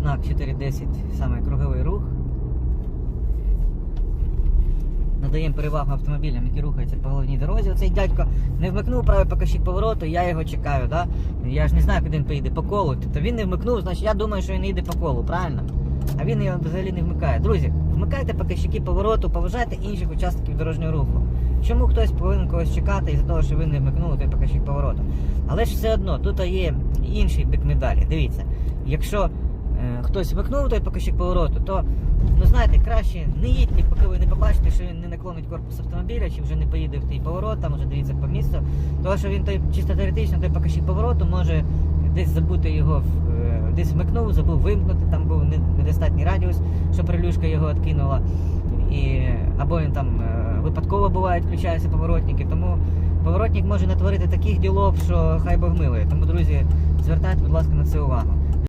Знак 410, саме круговий рух. Надаємо перевагу автомобілям, які рухаються по головній дорозі. Оцей дядько не вмикнув правий покажчик повороту, я його чекаю. Да? Я ж не знаю, куди він поїде по колу. Тобто він не вмикнув, значить я думаю, що він їде по колу, правильно? А він його взагалі не вмикає. Друзі, вмикайте показчики повороту, поважайте інших учасників дорожнього руху. Чому хтось повинен когось чекати із-за того, що ви не вмикнули той показчик повороту? Але ж все одно, тут є інший бік медалі. Дивіться, якщо хтось вмикнув той показчик повороту, то ну знаєте, краще не їдьте, поки ви не побачите, що він не наклонить корпус автомобіля, чи вже не поїде в той поворот, там вже дивіться по місту. Тому що він той чисто теоретично той показчик повороту може десь забути його, е, десь вмикнув, забув вимкнути, там був недостатній радіус, що прилюшка його відкинула. І, або він там е, випадково буває, включаються поворотники. Тому поворотник може натворити таких ділов, що хай Бог милує. Тому, друзі, звертайте, будь ласка, на це увагу.